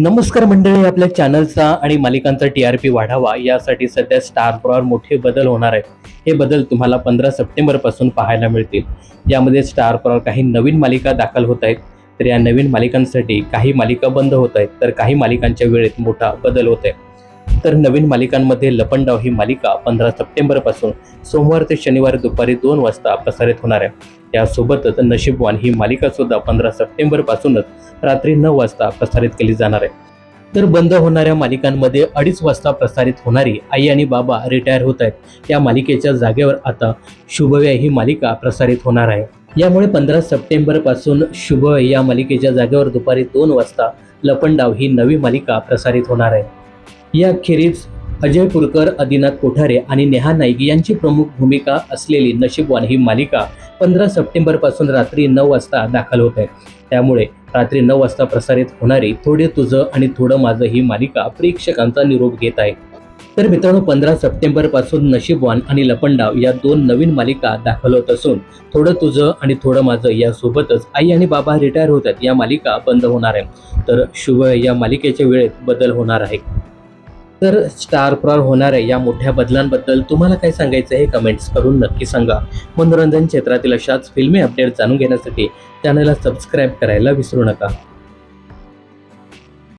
नमस्कार मंडळी आपल्या चॅनलचा आणि मालिकांचा टी आर पी वाढावा. यासाठी सध्या स्टार प्रॉवर मोठे बदल होणार आहेत. हे बदल तुम्हाला पंधरा सप्टेंबरपासून पाहायला मिळतील. यामध्ये स्टार प्रॉवर काही नवीन मालिका दाखल होत आहेत. तर या नवीन मालिकांसाठी काही मालिका बंद होत आहेत. तर काही मालिकांच्या वेळेत मोठा बदल होत आहे. तर नवीन मालिकांमध्ये लपंडाव ही मालिका पंधरा सप्टेंबरपासून सोमवार ते शनिवार दुपारी दोन वाजता प्रसारित होणार आहे. यासोबतच नशीबवान ही मालिका सुद्धा पंधरा सप्टेंबरपासूनच रात्री नऊ वाजता प्रसारित केली जाणार आहे. तर बंद होणाऱ्या मालिकांमध्ये अडीच वाजता प्रसारित होणारी आई आणि बाबा रिटायर होत आहेत. या मालिकेच्या जागेवर आता शुभव्या ही मालिका प्रसारित होणार आहे. यामुळे पंधरा सप्टेंबरपासून शुभव्य या मालिकेच्या जागेवर दुपारी दोन वाजता लपंडाव ही नवी मालिका प्रसारित होणार आहे. याखेरीज अजय पुरकर आदिनाथ कोठारे आणि नेहा नाईक यांची प्रमुख भूमिका असलेली नशीबवान ही मालिका पंधरा सप्टेंबरपासून रात्री नऊ वाजता दाखल होत आहे. त्यामुळे रात्री नऊ वाजता प्रसारित होणारी थोडे तुझं आणि थोडं माझं ही मालिका प्रेक्षकांचा निरोप घेत आहे. तर मित्रांनो पंधरा सप्टेंबरपासून नशीबवान आणि लपंडाव या दोन नवीन मालिका दाखल होत असून थोडं तुझं आणि थोडं माझं यासोबतच आई आणि बाबा रिटायर होतात या मालिका बंद होणार आहे. तर शुभ या मालिकेच्या वेळेत बदल होणार आहे. तर स्टार प्रॉर होणाऱ्या या मोठ्या बदलांबद्दल तुम्हाला काय सांगायचं हे कमेंट्स करून नक्की सांगा. मनोरंजन क्षेत्रातील अशाच फिल्मी अपडेट जाणून घेण्यासाठी चॅनलला सबस्क्राईब करायला विसरू नका.